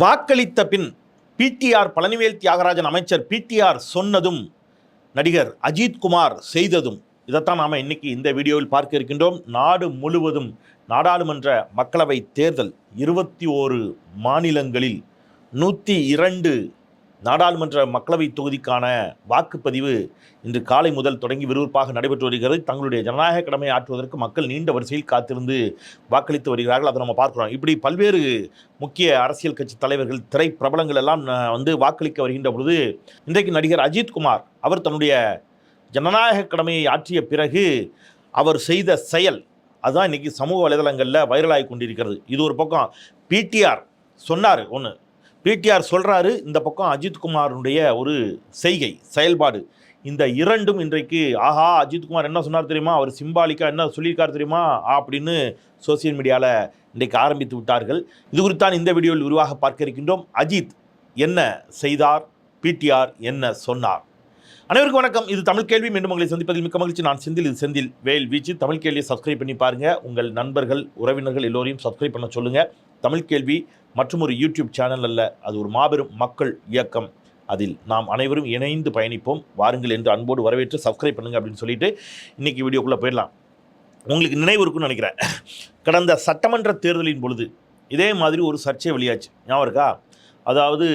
வாக்களித்த பின் பிடிஆர் பழனிவேல் தியாகராஜன் அமைச்சர் பிடிஆர் சொன்னதும் நடிகர் அஜித்குமார் செய்ததும் இதைத்தான் நாம் இன்னைக்கு இந்த வீடியோவில் பார்க்க இருக்கின்றோம். நாடு முழுவதும் நாடாளுமன்ற மக்களவை தேர்தல் இருபத்தி ஓரு மாநிலங்களில் நூற்றி இரண்டு நாடாளுமன்ற மக்களவை தொகுதிக்கான வாக்குப்பதிவு இன்று காலை முதல் தொடங்கி விறுவிறுப்பாக நடைபெற்று வருகிறது. தங்களுடைய ஜனநாயக கடமையை ஆற்றுவதற்கு மக்கள் நீண்ட வரிசையில் காத்திருந்து வாக்களித்து வருகிறார்கள். அதை நம்ம பார்க்குறோம். இப்படி பல்வேறு முக்கிய அரசியல் கட்சி தலைவர்கள் திரை பிரபலங்கள் எல்லாம் வந்து வாக்களிக்க வருகின்ற பொழுது இன்றைக்கு நடிகர் அஜித் குமார் அவர் தன்னுடைய ஜனநாயக கடமையை ஆற்றிய பிறகு அவர் செய்த செயல் அதுதான் இன்னைக்கு சமூக வலைதளங்களில் வைரலாகி கொண்டிருக்கிறது. இது ஒரு பக்கம் பிடிஆர் சொன்னார் ஒன்று பிடிஆர் சொல்கிறாரு இந்த பக்கம் அஜித்குமாருடைய ஒரு செய்கை செயல்பாடு. இந்த இரண்டும் இன்றைக்கு ஆஹா அஜித்குமார் என்ன சொன்னார் தெரியுமா? அவர் சிம்பாலிக்கா என்ன சொல்லியிருக்கார் தெரியுமா? அப்படின்னு சோசியல் மீடியாவில் இன்றைக்கு ஆரம்பித்து விட்டார்கள். இது குறித்தான் இந்த வீடியோவில் உருவாக பார்க்க இருக்கின்றோம். அஜித் என்ன செய்தார்? பிடிஆர் என்ன சொன்னார்? அனைவருக்கும் வணக்கம். இது தமிழ் கேள்வி. மீண்டும் உங்களை சந்திப்பதில் மிக்க மகிழ்ச்சி. நான் செந்தில் இது செந்தில் வேல் வீச்சு. தமிழ் கேள்வியை சப்ஸ்கிரைப் பண்ணி பாருங்கள் உங்கள் நண்பர்கள் உறவினர்கள் எல்லோரையும் சப்ஸ்கிரைப் பண்ண சொல்லுங்கள் தமிழ் கேள்வி மற்றும் ஒரு யூடியூப் சேனல் அல்ல. அது ஒரு மாபெரும் மக்கள் இயக்கம். அதில் நாம் அனைவரும் இணைந்து பயணிப்போம். வாருங்கள் என்று அன்போடு வரவேற்று சப்ஸ்கிரைப் பண்ணுங்க அப்படின்னு சொல்லிட்டு இன்னைக்கு வீடியோக்குள்ளே போயிடலாம். உங்களுக்கு நினைவு இருக்குன்னு நினைக்கிறேன். கடந்த சட்டமன்ற தேர்தலின் பொழுது இதே மாதிரி ஒரு சர்ச்சை வெளியாச்சு. ஞாபகம் இருக்கா? அதாவது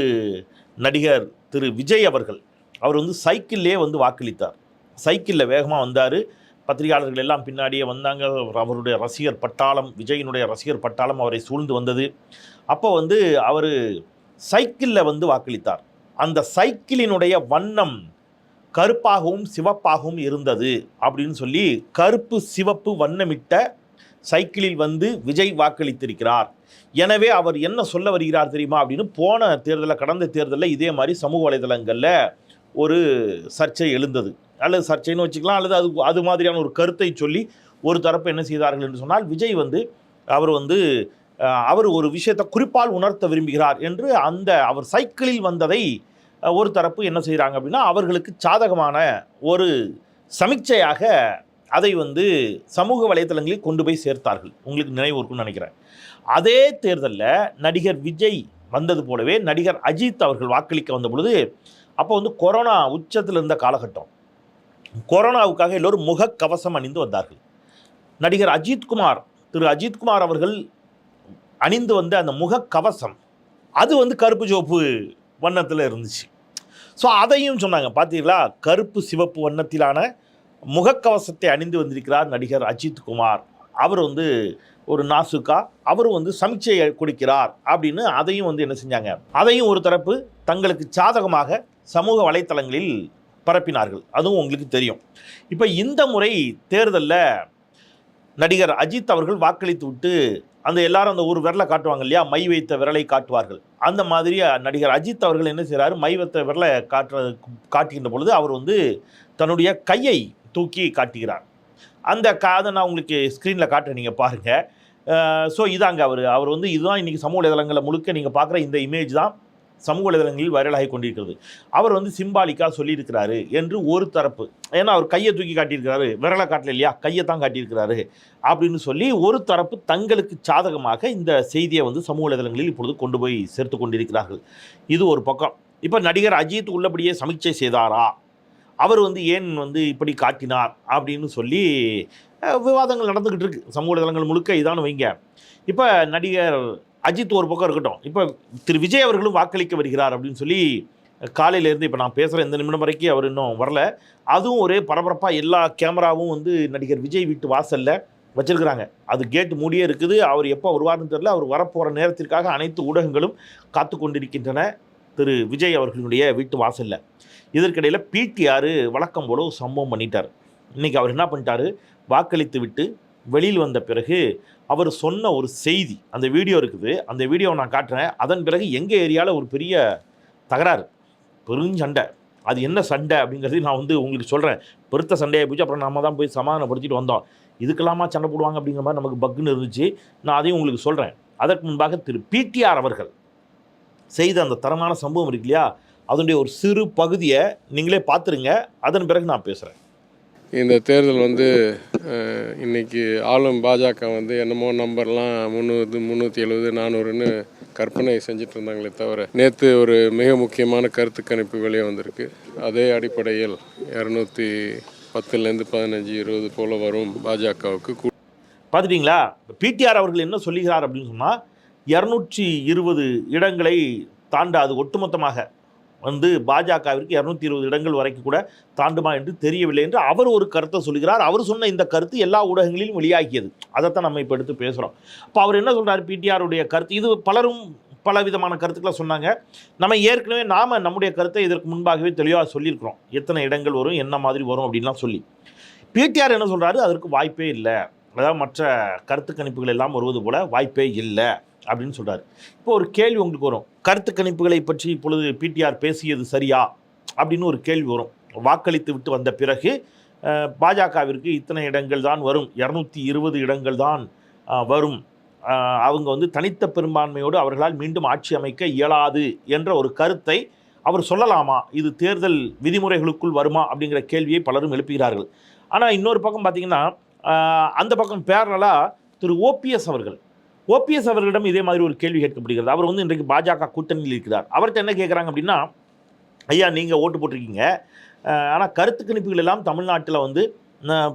நடிகர் திரு விஜய் அவர்கள் அவர் வந்து சைக்கிள்லேயே வந்து வாக்களித்தார். சைக்கிளில் வேகமாக வந்தார். பத்திரிகையாளர்கள் எல்லாம் பின்னாடியே வந்தாங்க. அவருடைய ரசிகர் பட்டாளம் விஜயினுடைய ரசிகர் பட்டாளம் அவரை சூழ்ந்து வந்தது. அப்போ வந்து அவர் சைக்கிளில் வந்து வாக்களித்தார். அந்த சைக்கிளினுடைய வண்ணம் கருப்பாகவும் சிவப்பாகவும் இருந்தது அப்படின்னு சொல்லி கருப்பு சிவப்பு வண்ணமிட்ட சைக்கிளில் வந்து விஜய் வாக்களித்திருக்கிறார். எனவே அவர் என்ன சொல்ல வருகிறார் தெரியுமா அப்படின்னு போன தேர்தலில் கடந்த தேர்தலில் இதே மாதிரி சமூக வலைதளங்களில் ஒரு சர்ச்சை எழுந்தது. அல்லது சர்ச்சைன்னு வச்சுக்கலாம் அல்லது அது அது மாதிரியான ஒரு கருத்தை சொல்லி ஒரு தரப்பு என்ன செய்தார்கள் என்று சொன்னால் விஜய் வந்து அவர் வந்து அவர் ஒரு விஷயத்தை குறிப்பால் உணர்த்த விரும்புகிறார் என்று அந்த அவர் சைக்கிளில் வந்ததை ஒரு தரப்பு என்ன செய்கிறாங்க அப்படின்னா அவர்களுக்கு சாதகமான ஒரு சமிக்சையாக அதை வந்து சமூக வலைத்தளங்களில் கொண்டு போய் சேர்த்தார்கள். உங்களுக்கு நினைவு இருக்கும்னு நினைக்கிறேன். அதே தேர்தலில் நடிகர் விஜய் வந்தது போலவே நடிகர் அஜித் அவர்கள் வாக்களிக்க வந்த பொழுது அப்போ வந்து கொரோனா உச்சத்தில் இருந்த காலகட்டம். கொரோனாவுக்காக எல்லோரும் முகக்கவசம் அணிந்து வந்தார்கள். நடிகர் அஜித்குமார் திரு அஜித்குமார் அவர்கள் அணிந்து வந்த அந்த முகக்கவசம் அது வந்து கருப்பு சிவப்பு வண்ணத்தில் இருந்துச்சு. ஸோ அதையும் சொன்னாங்க. பார்த்தீங்களா கருப்பு சிவப்பு வண்ணத்திலான முகக்கவசத்தை அணிந்து வந்திருக்கிறார் நடிகர் அஜித் குமார். அவர் வந்து ஒரு நாசுக்கா அவரும் வந்து சமிச்சை கொடுக்கிறார் அப்படின்னு அதையும் வந்து என்ன செஞ்சாங்க? அதையும் ஒரு தரப்பு தங்களுக்கு சாதகமாக சமூக வலைத்தளங்களில் பரப்பினார்கள். அதுவும் உங்களுக்கு தெரியும். இப்போ இந்த முறை தேர்தலில் நடிகர் அஜித் அவர்கள் வாக்களித்து விட்டு அந்த எல்லாரும் அந்த ஒரு விரலை காட்டுவாங்க இல்லையா? மை வைத்த விரலை காட்டுவார்கள். அந்த மாதிரி நடிகர் அஜித் அவர்கள் என்ன செய்கிறாரு மை வைத்த விரலை காட்டுற காட்டுகின்ற பொழுது அவர் வந்து தன்னுடைய கையை தூக்கி காட்டுகிறார். அந்த காதை நான் உங்களுக்கு ஸ்க்ரீனில் காட்டுறேன். நீங்கள் பாருங்கள் ஸோ இதாங்க அவர். அவர் வந்து இதுதான் இன்றைக்கி சமூக வலைதளங்களில் முழுக்க நீங்கள் பார்க்குற இந்த இமேஜ் தான். சமூக வலைதளங்களில் வைரலாகி கொண்டிருக்கிறது. அவர் வந்து சிம்பாலிக்காக சொல்லியிருக்கிறாரு என்று ஒரு தரப்பு. ஏன்னா அவர் கையை தூக்கி காட்டியிருக்கிறாரு. விரலை காட்டல இல்லையா? கையை தான் காட்டியிருக்கிறாரு அப்படின்னு சொல்லி ஒரு தரப்பு தங்களுக்கு சாதகமாக இந்த செய்தியை வந்து சமூக வலைதளங்களில் இப்பொழுது கொண்டு போய் சேர்த்து கொண்டிருக்கிறார்கள். இது ஒரு பக்கம். இப்போ நடிகர் அஜித் உள்ளபடியே சமீட்சை செய்தாரா? அவர் வந்து ஏன் வந்து இப்படி காட்டினார் அப்படின்னு சொல்லி விவாதங்கள் நடந்துக்கிட்டு இருக்கு. சமூக வலைதளங்கள் முழுக்க இதான்னு வைங்க. இப்போ நடிகர் அஜித் ஒரு பக்கம் இருக்கட்டும். இப்போ திரு விஜய் அவர்களும் வாக்களிக்க வருகிறார் அப்படின்னு சொல்லி காலையிலேருந்து இப்போ நான் பேசுகிற இந்த நிமிடம் வரைக்கும் அவர் இன்னும் வரல. அதுவும் ஒரே பரபரப்பாக எல்லா கேமராவும் வந்து நடிகர் விஜய் வீட்டு வாசலில் வச்சிருக்கிறாங்க. அது கேட் மூடியே இருக்குது. அவர் எப்போ வருவார்னு தெரில அவர் வரப்போகிற நேரத்திற்காக அனைத்து ஊடகங்களும் காத்து கொண்டிருக்கின்றன திரு விஜய் அவர்களுடைய வீட்டு வாசலில். இதற்கிடையில் பிடிஆர் வழக்கம் போல சம்பவம் பண்ணிட்டார். இன்றைக்கி அவர் என்ன பண்ணிட்டாரு? வாக்களித்து விட்டு வெளியில் வந்த பிறகு அவர் சொன்ன ஒரு செய்தி அந்த வீடியோ இருக்குது. அந்த வீடியோவை நான் காட்டுறேன். அதன் பிறகு எங்கள் ஏரியாவில் ஒரு பெரிய தகராறு பெருஞ்சண்டை அது என்ன சண்டை அப்படிங்கிறது நான் வந்து உங்களுக்கு சொல்கிறேன் பெருத்த சண்டையை போச்சு அப்புறம் நம்ம தான் போய் சமாதானப்படுத்திட்டு வந்தோம். இதுக்கெல்லாமா சண்டை போடுவாங்க அப்படிங்கிற மாதிரி நமக்கு பக்குன்னு இருந்துச்சு. நான் அதையும் உங்களுக்கு சொல்கிறேன் அதற்கு முன்பாக திரு பிடிஆர் அவர்கள் செய்த அந்த தரமான சம்பவம் இருக்கு இல்லையா? அதனுடைய ஒரு சிறு பகுதியை நீங்களே பார்த்துருங்க. அதன் பிறகு நான் பேசுகிறேன் இந்த தேர்தல் வந்து இன்னைக்கு ஆளும் பாஜக வந்து என்னமோ நம்பர்லாம் முந்நூறு முந்நூற்றி எழுபது நானூறுன்னு கற்பனை செஞ்சுட்டு இருந்தாங்களே தவிர நேற்று ஒரு மிக முக்கியமான கருத்து கணிப்பு வெளியே வந்திருக்கு. அதே அடிப்படையில் இரநூத்தி பத்துலேருந்து பதினஞ்சு இருபது போல் வரும் பாஜகவுக்கு பார்த்துட்டிங்களா? பார்த்துட்டீங்களா பிடிஆர் அவர்கள் என்ன சொல்லுகிறார் அப்படின்னு சொன்னால் இரநூற்றி இருபது இடங்களை தாண்டாது ஒட்டுமொத்தமாக வந்து பாஜகவிற்கு இரநூத்தி இருபது இடங்கள் வரைக்கும் கூட தாண்டுமா என்று தெரியவில்லை என்று அவர் ஒரு கருத்தை சொல்கிறார். அவர் சொன்ன இந்த கருத்து எல்லா ஊடகங்களிலும் வெளியாகியது. அதைத்தான் நம்ம இப்போ எடுத்து பேசுகிறோம் அப்போ அவர் என்ன சொல்கிறார் பிடிஆருடைய கருத்து. இது பலரும் பல விதமான கருத்துக்களை சொன்னாங்க. நம்ம ஏற்கனவே நாம் நம்முடைய கருத்தை இதற்கு முன்பாகவே தெளிவாக சொல்லியிருக்கிறோம். எத்தனை இடங்கள் வரும் என்ன மாதிரி வரும் அப்படின்லாம் சொல்லி. பிடிஆர் என்ன சொல்கிறாரு அதற்கு வாய்ப்பே இல்லை. அதாவது மற்ற கருத்து கணிப்புகள் எல்லாம் வருவது போல் வாய்ப்பே இல்லை. அப்படின்னு சொல்கிறார் இப்போ ஒரு கேள்வி உங்களுக்கு வரும். கருத்து கணிப்புகளை பற்றி இப்பொழுது பிடிஆர் பேசியது சரியா? அப்படின்னு ஒரு கேள்வி வரும். வாக்களித்து விட்டு வந்த பிறகு பாஜகவிற்கு இத்தனை இடங்கள் தான் வரும். இரநூத்தி இருபது இடங்கள் தான் வரும். அவங்க வந்து தனித்த பெரும்பான்மையோடு அவர்களால் மீண்டும் ஆட்சி அமைக்க இயலாது என்ற ஒரு கருத்தை அவர் சொல்லலாமா? இது தேர்தல் விதிமுறைகளுக்குள் வருமா? அப்படிங்கிற கேள்வியை பலரும் எழுப்புகிறார்கள். ஆனால் இன்னொரு பக்கம் பார்த்திங்கன்னா அந்த பக்கம் பேரலாக திரு ஓபிஎஸ் அவர்கள் ஓபிஎஸ் அவர்களிடம் இதே மாதிரி ஒரு கேள்வி கேட்கப்படுகிறது. அவர் வந்து இன்றைக்கு பாஜக கூட்டணியில் இருக்கிறார். அவர்கிட்ட என்ன கேட்குறாங்க அப்படின்னா ஐயா நீங்கள் ஓட்டு போட்டிருக்கீங்க. ஆனால் கருத்து கணிப்புகள் எல்லாம் தமிழ்நாட்டில் வந்து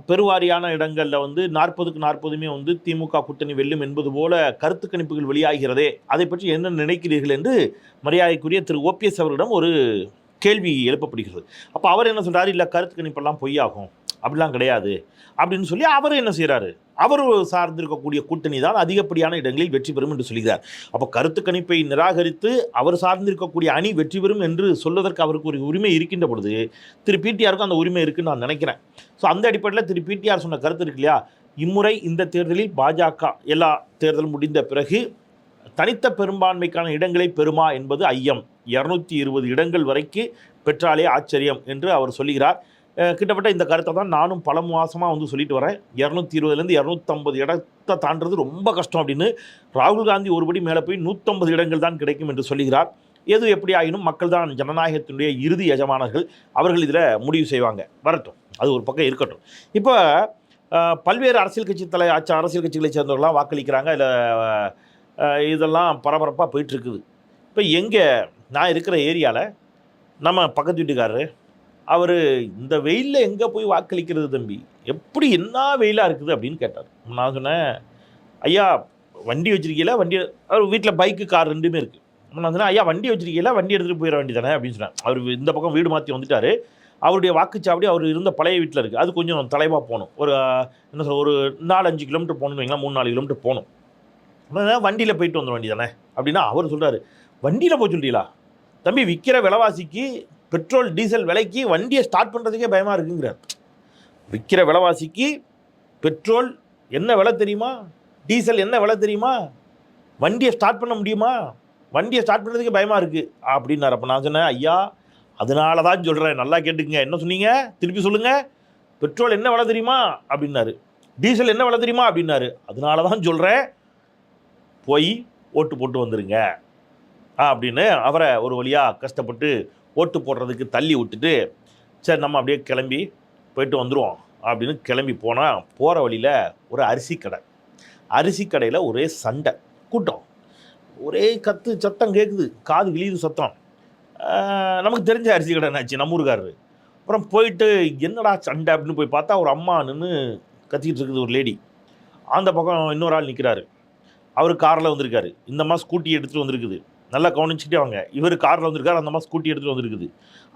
பெருவாரியான இடங்களில் வந்து நாற்பதுக்கு நாற்பதுமே வந்து திமுக கூட்டணி வெல்லும் என்பது போல கருத்து கணிப்புகள் வெளியாகிறதே. அதை பற்றி என்ன நினைக்கிறீர்கள்? என்று மரியாதைக்குரிய திரு ஓபிஎஸ் அவர்களிடம் ஒரு கேள்வி எழுப்பப்படுகிறது. அப்போ அவர் என்ன சொல்கிறார் இல்லை கருத்து கணிப்பெல்லாம் பொய்யாகும். அப்படிலாம் கிடையாது. அப்படின்னு சொல்லி அவர் என்ன செய்கிறாரு அவர் சார்ந்திருக்கக்கூடிய கூட்டணி தான் அதிகப்படியான இடங்களில் வெற்றி பெறும் என்று சொல்கிறார். அப்போ கருத்து கணிப்பை நிராகரித்து அவர் சார்ந்திருக்கக்கூடிய அணி வெற்றி பெறும் என்று சொல்வதற்கு அவருக்கு ஒரு உரிமை இருக்கின்ற பொழுது திரு பிடிஆருக்கும் அந்த உரிமை இருக்குன்னு நான் நினைக்கிறேன். ஸோ அந்த அடிப்படையில் திரு பிடிஆர் சொன்ன கருத்து இருக்கு இல்லையா? இம்முறை இந்த தேர்தலில் பாஜக எல்லா தேர்தல் முடிந்த பிறகு தனித்த பெரும்பான்மைக்கான இடங்களை பெறுமா என்பது ஐயம். இரநூத்தி இருபது இடங்கள் வரைக்கு பெற்றாலே ஆச்சரியம் என்று அவர் சொல்லுகிறார் கிட்டத்தட்ட இந்த கருத்தை தான் நானும் பல மாதமாக வந்து சொல்லிட்டு வரேன். இரநூத்தி இருபதுலேருந்து இரநூத்தம்பது இடத்தை தாண்டுறது ரொம்ப கஷ்டம் அப்படின்னு ராகுல் காந்தி ஒருபடி மேலே போய் நூற்றம்பது இடங்கள் தான் கிடைக்கும் என்று சொல்லுகிறார். எது எப்படி ஆயினும் மக்கள் தான் ஜனநாயகத்தினுடைய இறுதி எஜமானர்கள் அவர்கள் இதில் முடிவு செய்வாங்க. வரட்டும் அது ஒரு பக்கம் இருக்கட்டும். இப்போ பல்வேறு அரசியல் கட்சி தலை ஆச்சு அரசியல் கட்சிகளை சேர்ந்தவர்களாம் வாக்களிக்கிறாங்க. இல்லை இதெல்லாம் பரபரப்பாக போயிட்டுருக்குது இப்போ எங்கே நான் இருக்கிற ஏரியாவில் நம்ம பக்கத்து வீட்டுக்காரரு அவர் இந்த வெயிலில் எங்கே போய் வாக்களிக்கிறது தம்பி? எப்படி என்ன வெயிலாக இருக்குது? அப்படின்னு கேட்டார். நான் சொன்னேன் ஐயா வண்டி வச்சிருக்கீங்களா? வண்டி அவர் வீட்டில் பைக்கு கார் ரெண்டுமே இருக்குது நான் சொன்னேன் ஐயா வண்டி வச்சிருக்கீங்களா? வண்டி எடுத்துகிட்டு போயிட வேண்டியதானே? அப்படின்னு சொன்னேன். அவர் இந்த பக்கம் வீடு மாற்றி வந்துட்டார். அவருடைய வாக்குச்சாவடி அவர் இருந்த பழைய வீட்டில் இருக்குது அது கொஞ்சம் தலைவாக போகணும். ஒரு என்ன சொல்ல ஒரு நாலு அஞ்சு கிலோமீட்டர் போகணும்னு வைங்களா மூணு நாலு கிலோமீட்டர் போகணும். வண்டியில் போயிட்டு வந்துட வேண்டியதானே? அப்படின்னா அவர் சொல்கிறாரு வண்டியில் போய் சொல்றீங்களா? தம்பி விற்கிற விலைவாசிக்கு பெட்ரோல் டீசல் விலைக்கு வண்டியை ஸ்டார்ட் பண்ணுறதுக்கே பயமாக இருக்குங்கிறார். விற்கிற விலைவாசிக்கு பெட்ரோல் என்ன விலை தெரியுமா? டீசல் என்ன விலை தெரியுமா? வண்டியை ஸ்டார்ட் பண்ண முடியுமா? வண்டியை ஸ்டார்ட் பண்ணுறதுக்கே பயமாக இருக்குது அப்படின்னார். அப்போ நான் சொன்னேன் ஐயா அதனால தான் சொல்கிறேன் நல்லா கேட்டுக்குங்க. என்ன சொன்னீங்க? திருப்பி சொல்லுங்கள் பெட்ரோல் என்ன விலை தெரியுமா? அப்படின்னாரு. டீசல் என்ன விலை தெரியுமா? அப்படின்னாரு. அதனால தான் சொல்கிறேன் போய் ஓட்டு போட்டு வந்துடுங்க அப்படின்னு அவரை ஒரு வழியாக கஷ்டப்பட்டு ஓட்டு போடுறதுக்கு தள்ளி விட்டுட்டு சரி நம்ம அப்படியே கிளம்பி போயிட்டு வந்துடுவோம் அப்படின்னு கிளம்பி போனால் போகிற வழியில் ஒரு அரிசி கடை. அரிசி கடையில் ஒரே சண்டை கூட்டம். ஒரே கத்து சத்தம் கேட்குது காது விழியுது சத்தம். நமக்கு தெரிஞ்ச அரிசி கடை என்னாச்சு நம்ம ஊருக்காரரு. அப்புறம் போயிட்டு என்னடா சண்டை அப்படின்னு போய் பார்த்தா ஒரு அம்மா நின்று கத்திக்கிட்டு இருக்குது ஒரு லேடி. அந்த பக்கம் இன்னொரு ஆள் நிற்கிறாரு அவர் காரில் வந்திருக்காரு. இந்த அம்மா ஸ்கூட்டி எடுத்துகிட்டு வந்திருக்குது. நல்லா கவனிச்சுட்டே வாங்க. இவர் காரில் வந்திருக்காரு அந்த அம்மா ஸ்கூட்டி எடுத்துகிட்டு வந்திருக்குது.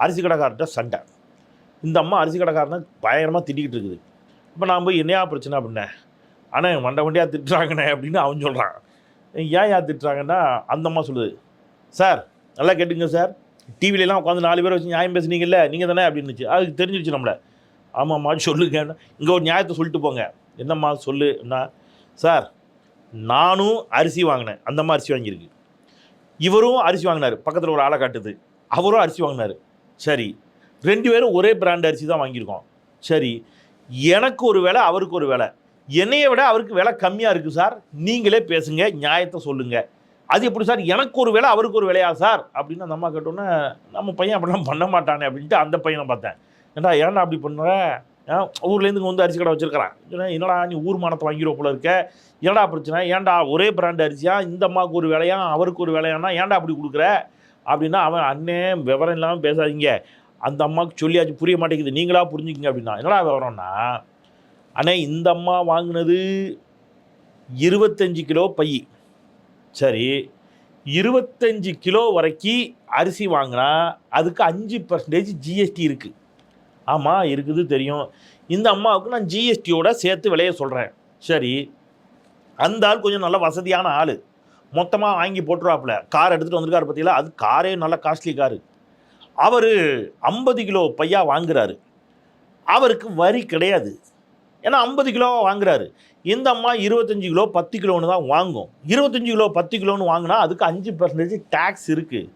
அரிசி கடைக்கார்ட்ட சண்டை. இந்த அம்மா அரிசி கடைக்காரனை பயங்கரமாக திட்டிக்கிட்டு இருக்குது. இப்போ நான் போய் என்னையா பிரச்சனை அப்படின்னேன் ஆனால் மண்டை வண்டியாக திட்டுறாங்கண்ணே அப்படின்னு அவன் சொல்கிறான் ஏன் ஏன் திட்டுறாங்கன்னா அந்த அம்மா சொல்லுது. சார் நல்லா கேட்டுங்க சார். டிவிலலாம் உட்காந்து நாலு பேர் வச்சு நியாயம் பேசுனீங்கல்ல நீங்கள் தானே? அப்படின்னுச்சு. அதுக்கு தெரிஞ்சிருச்சு நம்மளை. ஆமாம்மா சொல்லுங்க. இங்கே ஒரு நியாயத்தை சொல்லிட்டு போங்க. என்னம்மா சொல்லுன்னா சார் நானும் அரிசி வாங்கினேன். அந்தம்மா அரிசி வாங்கியிருக்கு. இவரும் அரிசி வாங்கினார். பக்கத்தில் ஒரு ஆளை காட்டுது. அவரும் அரிசி வாங்கினார். சரி ரெண்டு பேரும் ஒரே பிராண்ட் அரிசி தான் வாங்கியிருக்கோம். சரி எனக்கு ஒரு வேலை அவருக்கு ஒரு வேலை. என்னையை விட அவருக்கு விலை கம்மியாக இருக்குது சார். நீங்களே பேசுங்க நியாயத்தை சொல்லுங்கள் அது எப்படி சார்? எனக்கு ஒரு வேலை அவருக்கு ஒரு வேலையா சார்? அப்படின்னு அந்த அம்மா கேட்டோன்னே நம்ம பையன் அப்படிலாம் பண்ண மாட்டானே அப்படின்ட்டு அந்த பையனை பார்த்தேன். ஏன்டா ஏன்டா அப்படி பண்ணுற ஊர்லேருந்து இங்கே வந்து அரிசி கடை வச்சிருக்கிறான். சொன்னேன், என்னடா நீ ஊர் மானத்தை வாங்கிடுவ போல இருக்க? என்னடா பிரச்சனை? ஏன்டா ஒரே பிராண்ட் அரிசியா? இந்த அம்மாவுக்கு ஒரு விலையா? அவருக்கு ஒரு விலையானா ஏன்டா அப்படி கொடுக்குற? அப்படின்னா அவன் அண்ணே விவரம் இல்லாமல் பேசாதீங்க. அந்த அம்மாவுக்கு சொல்லியாச்சு புரிய மாட்டேங்குது. நீங்களா புரிஞ்சுக்கிங்க அப்படின்னா. என்னடா விவரம்னா அண்ணே இந்த அம்மா வாங்கினது இருபத்தஞ்சி கிலோ பை. சரி இருபத்தஞ்சி கிலோ வரைக்கும் அரிசி வாங்கினா அதுக்கு அஞ்சு பர்சன்டேஜ் ஜிஎஸ்டி இருக்குது ஆமாம் இருக்குது தெரியும். இந்த அம்மாவுக்கு நான் ஜிஎஸ்டியோட சேர்த்து விலைய சொல்கிறேன் சரி அந்த ஆள் கொஞ்சம் நல்ல வசதியான ஆள். மொத்தமாக வாங்கி போட்டுருவாப்புல. கார் எடுத்துகிட்டு வந்திருக்காரு பார்த்தீங்களா அது காரே நல்ல காஸ்ட்லி காரு. அவர் ஐம்பது கிலோ பையா வாங்குறாரு. அவருக்கு வரி கிடையாது. ஏன்னா ஐம்பது கிலோ வாங்குறாரு. இந்த அம்மா இருபத்தஞ்சி கிலோ பத்து கிலோன்னு தான் வாங்கும். இருபத்தஞ்சி கிலோ பத்து கிலோன்னு வாங்கினா அதுக்கு அஞ்சு பர்சன்டேஜ் டேக்ஸ் இருக்குது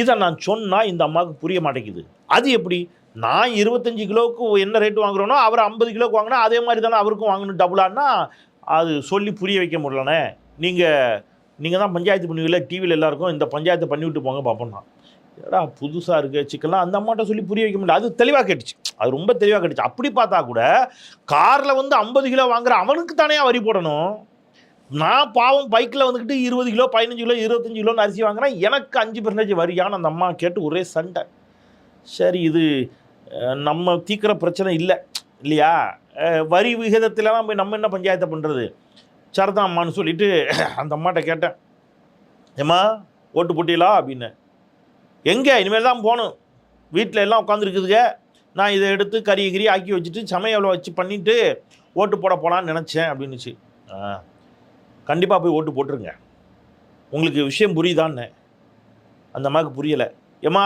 இதை நான் சொன்னால் இந்த அம்மாவுக்கு புரிய மாட்டேங்குது. அது எப்படி? நான் இருபத்தஞ்சி கிலோவுக்கு என்ன ரேட் வாங்குறேனோ அவர் ஐம்பது கிலோக்கு வாங்கினா அதே மாதிரி தானே அவருக்கும் வாங்கணும் டபுளான்னா அது சொல்லி புரிய வைக்க முடியலண்ணே. நீங்கள் நீங்கள் தான் பஞ்சாயத்து பண்ணுவீங்கள டிவியில் எல்லாருக்கும் இந்த பஞ்சாயத்தை பண்ணி விட்டு போங்க பார்ப்போம்னா ஏடா புதுசாக இருக்குது சிக்கன்லாம் அந்த அம்மாட்ட சொல்லி புரிய வைக்க முடியல. அது தெளிவாக கேட்டுச்சு. அது ரொம்ப தெளிவாக கேட்டுச்சு. அப்படி பார்த்தா கூட காரில் வந்து ஐம்பது கிலோ வாங்குற அவனுக்கு தானே வரி போடணும். நான் பாவம் பைக்கில் வந்துக்கிட்டு இருபது கிலோ பதினஞ்சு கிலோ இருபத்தஞ்சு கிலோன்னு அரிசி வாங்குறேன் எனக்கு அஞ்சு பர்சன்டேஜ் வரியான்னு அந்த அம்மா கேட்டு ஒரே சண்டை. சரி இது நம்ம தீக்கிற பிரச்சனை இல்லை. இல்லையா? வரி விகிதத்திலலாம் போய் நம்ம என்ன பஞ்சாயத்தை பண்ணுறது சரதா அம்மான்னு சொல்லிட்டு அந்த அம்மாட்ட கேட்டேன். ஏம்மா ஓட்டு போட்டீங்களா அப்படின்னு. எங்கே? இனிமேல் தான் போகணும். வீட்டில் எல்லாம் உட்காந்துருக்குதுங்க நான் இதை எடுத்து கறி கிரி ஆக்கி வச்சுட்டு சமையலை வச்சு பண்ணிவிட்டு ஓட்டு போட போகலான்னு நினச்சேன் அப்படின்னுச்சு. ஆ கண்டிப்பாக போய் ஓட்டு போட்டுருங்க. உங்களுக்கு விஷயம் புரியுதான்னு. அந்த அம்மாவுக்கு புரியலை. ஏம்மா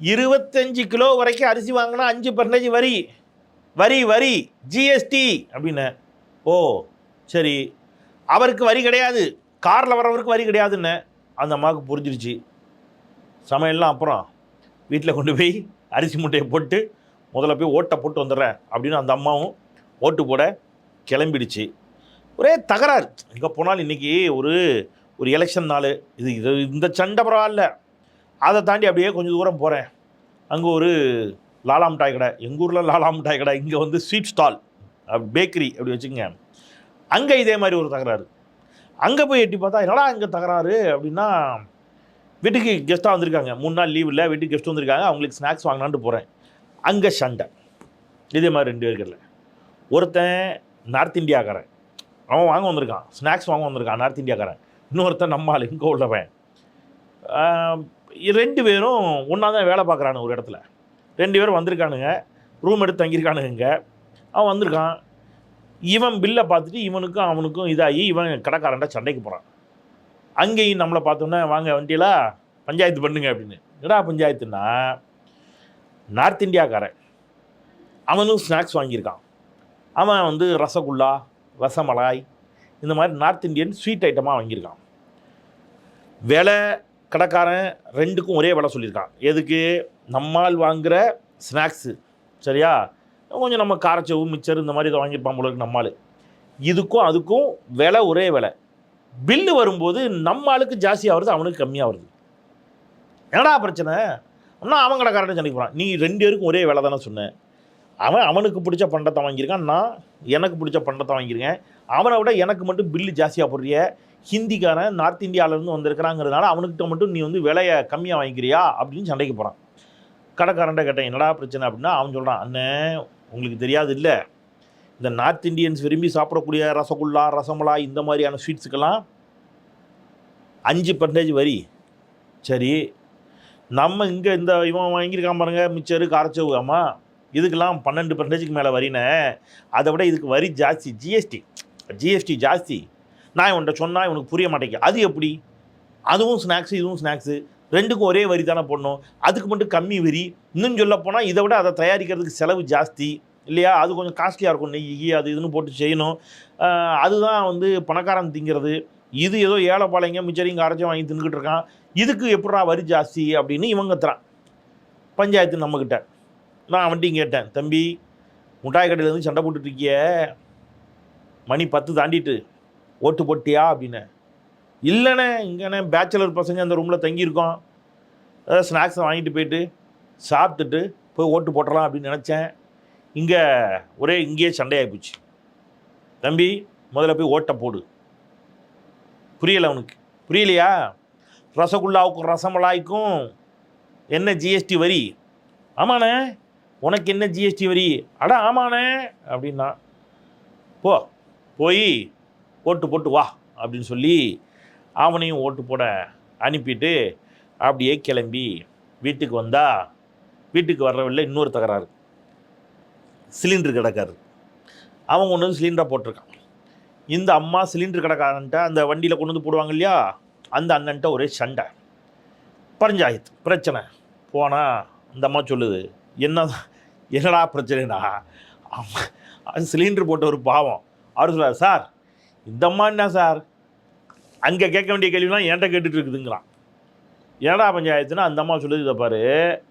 இருபத்தஞ்சு கிலோ வரைக்கும் அரிசி வாங்கினா அஞ்சு பர்சன்டேஜ் வரி. வரி வரி. ஜிஎஸ்டி அப்படின்னு. ஓ சரி. அவருக்கு வரி கிடையாது. காரில் வரவருக்கு வரி கிடையாதுன்னு. அந்த அம்மாவுக்கு புரிஞ்சிருச்சு. சமையல்லாம் அப்புறம் வீட்டில் கொண்டு போய் அரிசி மூட்டையை போட்டு முதல்ல போய் ஓட்டை போட்டு வந்துடுறேன் அப்படின்னு அந்த அம்மாவும் ஓட்டு போட கிளம்பிடுச்சு. ஒரே தகராறு. எங்கே போனாலும் இன்றைக்கி ஒரு ஒரு எலெக்ஷன் நாள். இது இது இந்த சண்டை பரவாயில்ல. அதை தாண்டி அப்படியே கொஞ்சம் தூரம் போகிறேன் அங்கே ஒரு லாலா மிட்டாய் கடை. எங்கள் ஊரில் லாலா மிட்டாய் கடை. இங்கே வந்து ஸ்வீட் ஸ்டால் பேக்கரி அப்படி வச்சுக்கோங்க. அங்கே இதே மாதிரி ஒரு தகராறு. அங்கே போய் எட்டி பார்த்தா என்னடா இங்கே தகராறு அப்படின்னா வீட்டுக்கு கெஸ்ட்டாக வந்திருக்காங்க. மூணு நாள் லீவ் இல்லை வீட்டுக்கு கெஸ்ட் வந்திருக்காங்க. அவங்களுக்கு ஸ்நாக்ஸ் வாங்கலான்ட்டு போகிறேன் அங்கே சண்டை. இதே மாதிரி ரெண்டு பேருக்குல ஒருத்தன் நார்த் இந்தியாக்காரன். அவன் வாங்க வந்திருக்கான். ஸ்நாக்ஸ் வாங்க வந்திருக்கான் நார்த் இந்தியாக்காரன். இன்னொருத்தன் நம்ம ஆள் இங்கே உள்ளவன். ரெண்டு பேரும் ஒன்றா தான் வேலை பார்க்குறானு ஒரு இடத்துல. ரெண்டு பேரும் வந்திருக்கானுங்க. ரூம் எடுத்து தங்கியிருக்கானுங்க இங்கே அவன் வந்திருக்கான். இவன் பில்லை பார்த்துட்டு இவனுக்கும் அவனுக்கும் இதாகி இவன் கடைக்காரன்ட்ட சண்டைக்கு போகிறான் அங்கேயும் நம்மளை பார்த்தோன்னே வாங்க வண்டியெல்லாம் பஞ்சாயத்து பண்ணுங்க அப்படின்னு. என்னடா பஞ்சாயத்துன்னா நார்த் இந்தியாக்காரன். அவனும் ஸ்நாக்ஸ் வாங்கியிருக்கான். அவன் வந்து ரசகுல்லா ரசமலாய் இந்த மாதிரி நார்த் இந்தியன் ஸ்வீட் ஐட்டமாக வாங்கியிருக்கான். விலை கடைக்காரன் ரெண்டுக்கும் ஒரே விலை சொல்லியிருக்கான். எதுக்கு? நம்மால் வாங்குகிற ஸ்நாக்ஸு சரியா? கொஞ்சம் நம்ம காரச்சவு மிச்சர் இந்த மாதிரி இதை வாங்கியிருப்பான் போல இருக்கு நம்மால். இதுக்கும் அதுக்கும் விலை ஒரே விலை. பில்லு வரும்போது நம்ம ஆளுக்கு ஜாஸ்தியாக வருது அவனுக்கு கம்மியாக வருது. என்னடா பிரச்சனை? அப்படின்னா அவன் கடைக்காரன் சண்டைக்கு போகிறான் நீ ரெண்டு பேருக்கும் ஒரே விலை தானே சொன்னேன் அவன் அவனுக்கு பிடிச்ச பண்டத்தை வாங்கியிருக்கான். நான் எனக்கு பிடிச்ச பண்டத்தை வாங்கியிருக்கேன். அவனை விட எனக்கு மட்டும் பில்லு ஜாஸ்தியாக போடுறிய? ஹிந்திக்காரன் நார்த் இந்தியாவிலேருந்து வந்திருக்கிறாங்கிறதுனால அவனுக்கிட்ட மட்டும் நீ வந்து விலையை கம்மியாக வாங்கிக்கிறியா அப்படின்னு சண்டைக்கு போகிறான் கடைக்காரன்ட்ட கேட்டேன் என்னடா பிரச்சனை? அப்படின்னா அவன் சொல்கிறான் அண்ணே உங்களுக்கு தெரியாது இல்லை. இந்த நார்த் இந்தியன்ஸ் விரும்பி சாப்பிடக்கூடிய ரசகுல்லா ரசமலா இந்த மாதிரியான ஸ்வீட்ஸுக்கெல்லாம் அஞ்சு பர்சன்டேஜ் வரி. சரி நம்ம இங்கே இந்த இவன் வாங்கியிருக்கான் பாருங்க மிச்சரு காரச்சவு ஆமாம் இதுக்கெல்லாம் பன்னெண்டு பர்சன்டேஜுக்கு மேலே வரினே அதை விட இதுக்கு வரி ஜாஸ்தி ஜிஎஸ்டி ஜிஎஸ்டி ஜாஸ்தி. நான் இவன்கிட்ட சொன்னால் இவனுக்கு புரிய மாட்டேங்க அது எப்படி? அதுவும் ஸ்நாக்ஸு இதுவும் ஸ்நாக்ஸு ரெண்டுக்கும் ஒரே வரி தானே போடணும். அதுக்கு மட்டும் கம்மி வரி. இன்னும் சொல்ல போனால் இதை விட அதை தயாரிக்கிறதுக்கு செலவு ஜாஸ்தி. இல்லையா? அது கொஞ்சம் காஸ்ட்லியாக இருக்கும். நெய் அது இதுன்னு போட்டு செய்யணும். அதுதான் வந்து பணக்காரன் திங்கிறது. இது ஏதோ ஏழைப்பாளைங்க மிச்சரிங்க அரைச்சி வாங்கி தின்னுக்கிட்டு இருக்கான். இதுக்கு எப்படா வரி ஜாஸ்தி அப்படின்னு இவங்க தரான் பஞ்சாயத்து நம்மக்கிட்ட நான் அவன்ட்டையும் கேட்டேன் தம்பி முட்டாய் கடையிலேருந்து சண்டை போட்டுட்ருக்கிய மணி பத்து தாண்டிட்டு ஓட்டு போட்டியா அப்படின்னு. இல்லைண்ணே இங்கேண்ணே பேச்சுலர் பசங்க அந்த ரூமில் தங்கியிருக்கோம். ஏதாவது ஸ்நாக்ஸை வாங்கிட்டு போயிட்டு சாப்பிட்டுட்டு போய் ஓட்டு போட்டுடலாம் அப்படின்னு நினச்சேன். இங்கே ஒரே இங்கேயே சண்டையாகி போச்சு. தம்பி முதல்ல போய் ஓட்டை போடு. புரியலை அவனுக்கு புரியலையா? ரசகுல்லாவுக்கும் ரசமலாய்க்கும் என்ன ஜிஎஸ்டி வரி? ஆமாண்ணே உனக்கு என்ன ஜிஎஸ்டி வரி? அட ஆமாண்ணே அப்படின்னா. போ போய் ஓட்டு போட்டு வா அப்படின்னு சொல்லி அவனையும் ஓட்டு போட அனுப்பிட்டு அப்படியே கிளம்பி வீட்டுக்கு வந்தால் வீட்டுக்கு வரவில்லை இன்னொரு தகராறு. சிலிண்டர் கிடக்காரு அவன் கொண்டு வந்து சிலிண்டரை போட்டிருக்கான். இந்த அம்மா சிலிண்டர் கடைக்காரன்ட்ட அந்த வண்டியில் கொண்டு வந்து போடுவாங்க இல்லையா? அந்த அண்ணன்ட்ட ஒரே சண்டை. பரஞ்சாயத்து பிரச்சனை. போனால் அந்த அம்மா சொல்லுது என்ன என்னடா பிரச்சனைனா அது சிலிண்டர் போட்ட ஒரு பாவம். அவர் சொல்கிறார் சார் இந்தம்மா என்ன சார்? அங்கே கேட்க வேண்டிய கேள்விலாம் என்கிட்ட கேட்டுட்டு இருக்குதுங்கிறான். ஏடா பஞ்சாயத்துனா அந்த அம்மா சொல்லுது இதை பாரு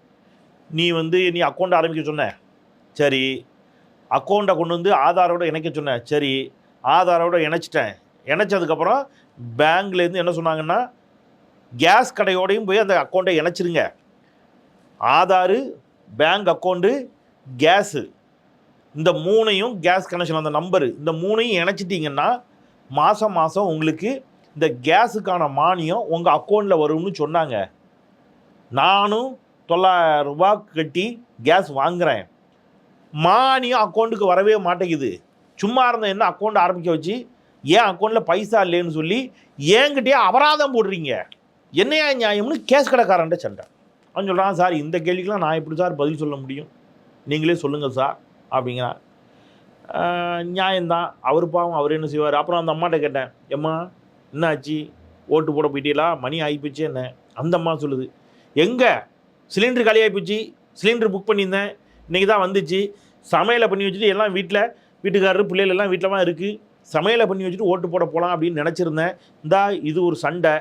நீ வந்து நீ அக்கௌண்ட் ஆரம்பிக்க சொன்ன. சரி. அக்கௌண்ட்டை கொண்டு வந்து ஆதாரோட இணைக்க சொன்னேன் சரி. ஆதாரோட இணைச்சிட்டேன். இணைச்சதுக்கப்புறம் பேங்க்லேருந்து என்ன சொன்னாங்கன்னா கேஸ் கடையோடையும் போய் அந்த அக்கௌண்ட்டை இணைச்சிருங்க. ஆதாரு பேங்க் அக்கௌண்ட்டு கேஸு இந்த மூணையும் கேஸ் கனெக்ஷன் அந்த நம்பரு இந்த மூணையும் இணைச்சிட்டிங்கன்னா மாதம் மாதம் உங்களுக்கு இந்த கேஸுக்கான மானியம் உங்கள் அக்கௌண்ட்டில் வரும்னு சொன்னாங்க. நானும் தொள்ளாயிரம் ரூபாய் கட்டி கேஸ் வாங்குகிறேன் மானியம் அக்கௌண்ட்டுக்கு வரவே மாட்டேங்குது. சும்மா இருந்த என்ன அக்கௌண்ட் ஆரம்பிக்க வச்சு ஏன் அக்கௌண்ட்டில் பைசா இல்லைன்னு சொல்லி ஏங்கிட்டே அபராதம் போடுறீங்க. என்னையா நியாயம்னு கேஸ் கடைக்காரன்ட்ட சண்டை அவன் சொல்கிறான் சார் இந்த கேள்விக்கெலாம் நான் எப்படி சார் பதில் சொல்ல முடியும்? நீங்களே சொல்லுங்கள் சார் அப்படிங்கிறான். நியாயம்தான். அவர் பாவம் அவர் என்ன செய்வார்? அப்புறம் அந்த அம்மாட்ட கேட்டேன் எம்மா என்ன ஆச்சு ஓட்டு போட போயிட்டீங்களா? மணி ஆகிப்போச்சு என்ன? அந்த அம்மா சொல்லுது எங்கே? சிலிண்டர் காலியாகி போச்சு சிலிண்டர் புக் பண்ணியிருந்தேன். இன்றைக்கி தான் வந்துச்சு. சமையலை பண்ணி வச்சுட்டு எல்லாம் வீட்டில் வீட்டுக்காரரு பிள்ளைகள் எல்லாம் வீட்டில் தான் இருக்குது சமையலை பண்ணி வச்சுட்டு ஓட்டு போட போகலாம் அப்படின்னு நினச்சிருந்தேன். இந்தா இது ஒரு சண்டை.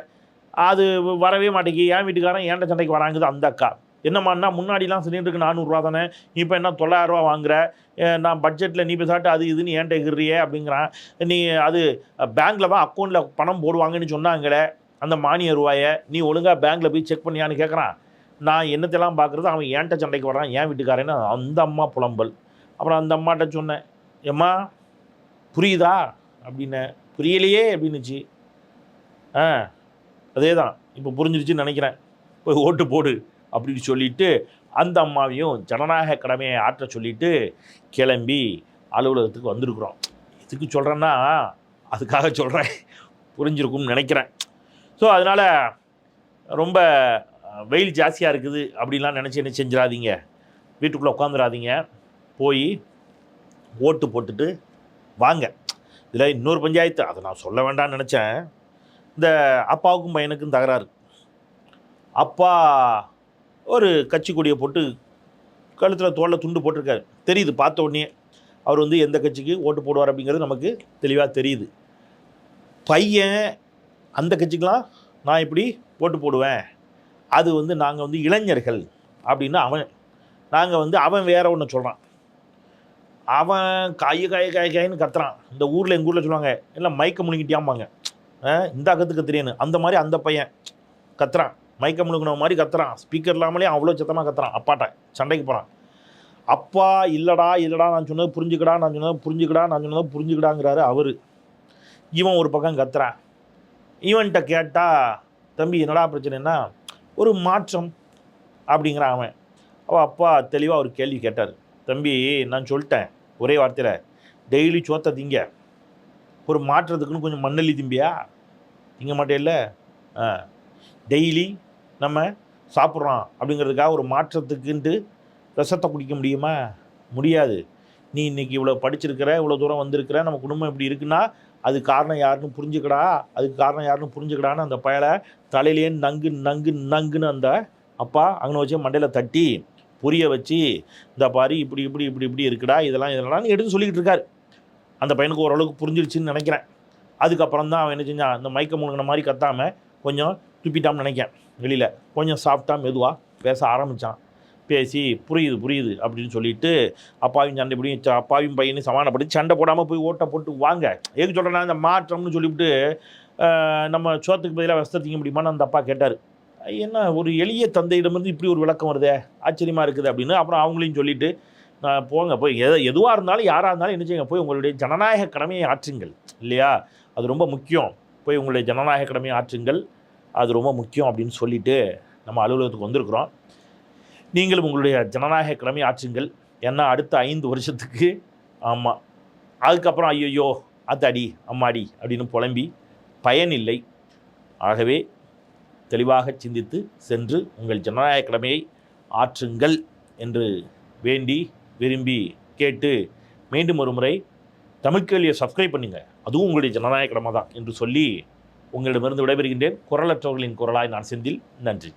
அது வரவே மாட்டேங்கி என் வீட்டுக்காரன் ஏன்ட சண்டைக்கு வராங்குது அந்த அக்கா. என்னம்மாண்ணா முன்னாடிலாம் சிலிண்டருக்கு நானூறுரூவா தானே இப்போ என்ன தொள்ளாயிரரூவா வாங்குற? நான் பட்ஜெட்டில் நீ பேசாட்டு அது இதுன்னு ஏன்ட்ட எகிறியே அப்படிங்கிறான். நீ அது பேங்க்கில் தான் அக்கௌண்ட்டில் பணம் போடுவாங்கன்னு சொன்னாங்களே அந்த மானிய ரூபாயை நீ ஒழுங்காக பேங்க்கில் போய் செக் பண்ணியான்னு கேட்குறான் நான் என்னத்தெல்லாம் பார்க்குறது அவன் ஏன்ட்ட சண்டைக்கு வரான் ஏன் வீட்டுக்காரன்னு அந்த அம்மா புலம்பல். அப்புறம் அந்த அம்மாட்ட சொன்னேன் எம்மா புரியுதா? அப்படின்னு புரியலையே அப்படின்னுச்சு. ஆ அதே தான் இப்போ புரிஞ்சிருச்சுன்னு நினைக்கிறேன். போய் ஓட்டு போடு. அப்படின்னு சொல்லிட்டு அந்த அம்மாவையும் ஜனநாயக கடமையை ஆற்ற சொல்லிட்டு கிளம்பி அலுவலகத்துக்கு வந்திருக்கிறோம். இதுக்கு சொல்கிறேன்னா அதுக்காக சொல்கிறேன் புரிஞ்சிருக்கும்னு நினைக்கிறேன். ஸோ அதனால் ரொம்ப வெயில் ஜாஸ்தியாக இருக்குது அப்படின்லாம் நினச்சி என்ன செஞ்சிடாதீங்க. வீட்டுக்குள்ளே உட்காந்துடாதீங்க. போய் ஓட்டு போட்டுட்டு வாங்க. இதில் இன்னொரு பஞ்சாயத்து அதை நான் சொல்ல வேண்டாம்னு நினச்சேன். இந்த அப்பாவுக்கும் பையனுக்கும் தகராறு. அப்பா ஒரு கட்சி கொடியை போட்டு கழுத்தில் தோளில் துண்டு போட்டிருக்காரு. தெரியுது பார்த்த உடனே அவர் வந்து எந்த கட்சிக்கு ஓட்டு போடுவார் அப்படிங்கிறது நமக்கு தெளிவாக தெரியுது. பையன் அந்த கட்சிக்கெலாம் நான் இப்படி ஓட்டு போடுவேன். அது வந்து நாங்கள் வந்து இளைஞர்கள் அப்படின்னு அவன் நாங்கள் வந்து அவன் வேற ஒன்று சொல்கிறான் அவன் காய காய காய காயின்னு கத்துறான். இந்த ஊரில் எங்கள் ஊரில் சொல்லுவாங்க எல்லாம் மயக்க முழுங்கிட்டியாம்பாங்க. இந்த அகத்துக்கு தெரியுன்னு அந்த மாதிரி அந்த பையன் கத்துறான். மைக்க முழுங்கின மாதிரி கத்துறான். ஸ்பீக்கர் இல்லாமலே அவ்வளோ சத்தமாக கத்துறான். அப்பாட்ட சண்டைக்கு போகிறான் அப்பா இல்லைடா இல்லைடா நான் சொன்னது புரிஞ்சுக்கடா நான் சொன்னது புரிஞ்சுக்கடா நான் சொன்னதை புரிஞ்சுக்கடாங்கிறாரு அவர். இவன் ஒரு பக்கம் கத்துறான். இவன்கிட்ட கேட்டால் தம்பி என்னடா பிரச்சனைன்னா ஒரு மாற்றம் அப்படிங்கிறான் அவன். அவள் அப்பா தெளிவாக ஒரு கேள்வி கேட்டார். தம்பி நான் சொல்லிட்டேன் ஒரே வார்த்தையில் டெய்லி சோத்த திங்க. ஒரு மாற்றத்துக்குன்னு கொஞ்சம் மண்ணல்லி திம்பியா? திங்க மாட்டேல்ல? ஆ டெய்லி நம்ம சாப்பிட்றோம் அப்படிங்கிறதுக்காக ஒரு மாற்றத்துக்குன்ட்டு விஷத்தை குடிக்க முடியுமா? முடியாது. நீ இன்னைக்கு இவ்வளோ படிச்சிருக்கிற இவ்வளோ தூரம் வந்திருக்கிற நம்ம குடும்பம் இப்படி இருக்குன்னா அது காரணம் யாருன்னு புரிஞ்சுக்கடா. அதுக்கு காரணம் யாருன்னு புரிஞ்சுக்கடான்னு அந்த பயலை தலையிலேயே நங்கு நங்கு நங்குன்னு அந்த அப்பா அங்கே வச்சு மண்டையில் தட்டி புரிய வச்சு இந்த பாரு இப்படி இப்படி இப்படி இப்படி இருக்குடா இதெல்லாம் இதெல்லாம் எடுத்து சொல்லிக்கிட்டு இருக்காரு. அந்த பையனுக்கு ஓரளவுக்கு புரிஞ்சிருச்சுன்னு நினைக்கிறேன். அதுக்கப்புறம் தான் அவன் என்ன செஞ்சான் இந்த மயக்க முழுங்கின மாதிரி கத்தாமல் கொஞ்சம் துப்பிட்டான்னு நினைக்கேன் வெளியில். கொஞ்சம் சாஃப்டாக மெதுவாக பேச ஆரம்பித்தான் பேசி புரியுது புரியுது அப்படின்னு சொல்லிட்டு அப்பாவையும் சண்டை பிடி அப்பாவையும் பையனையும் சமாதானப்படுத்தி சண்டை போடாமல் போய் ஓட்டை போட்டு வாங்க. எதுக்கு சொல்கிறேன்னா இந்த மாற்றம்னு சொல்லிவிட்டு நம்ம சோத்துக்கு பதிலாக விஷத்தை முடியுமான்னு அந்த அப்பா கேட்டார். என்ன ஒரு எளிய தந்தையிடமிருந்து இப்படி ஒரு விளக்கம் வருதே? ஆச்சரியமாக இருக்குது அப்படின்னு அப்புறம் அவங்களையும் சொல்லிட்டு நான் போங்க போய் எது எதுவாக இருந்தாலும் யாராக இருந்தாலும் என்ன செய்யுங்க? போய் உங்களுடைய ஜனநாயக கடமையை ஆற்றுங்கள். இல்லையா? அது ரொம்ப முக்கியம். போய் உங்களுடைய ஜனநாயக கடமையை ஆற்றுங்கள். அது ரொம்ப முக்கியம் அப்படின்னு சொல்லிட்டு நம்ம அலுவலகத்துக்கு வந்திருக்கிறோம். நீங்களும் உங்களுடைய ஜனநாயக கிழமை ஆற்றுங்கள். ஏன்னா அடுத்த ஐந்து வருஷத்துக்கு ஆமாம் அதுக்கப்புறம் ஐயோயோ அத்தாடி அம்மாடி அப்படின்னு புலம்பி பயனில்லை ஆகவே தெளிவாக சிந்தித்து சென்று உங்கள் ஜனநாயக கிழமையை ஆற்றுங்கள் என்று வேண்டி விரும்பி கேட்டு மீண்டும் ஒரு முறை தமிழ்கேள்வியை சப்ஸ்கிரைப் பண்ணுங்கள் அதுவும் உங்களுடைய ஜனநாயக கிழமை தான் என்று சொல்லி உங்களிடமிருந்து விடைபெறுகின்றேன். குரலற்றவர்களின் குரலாய் நான் செந்தில். நன்றி.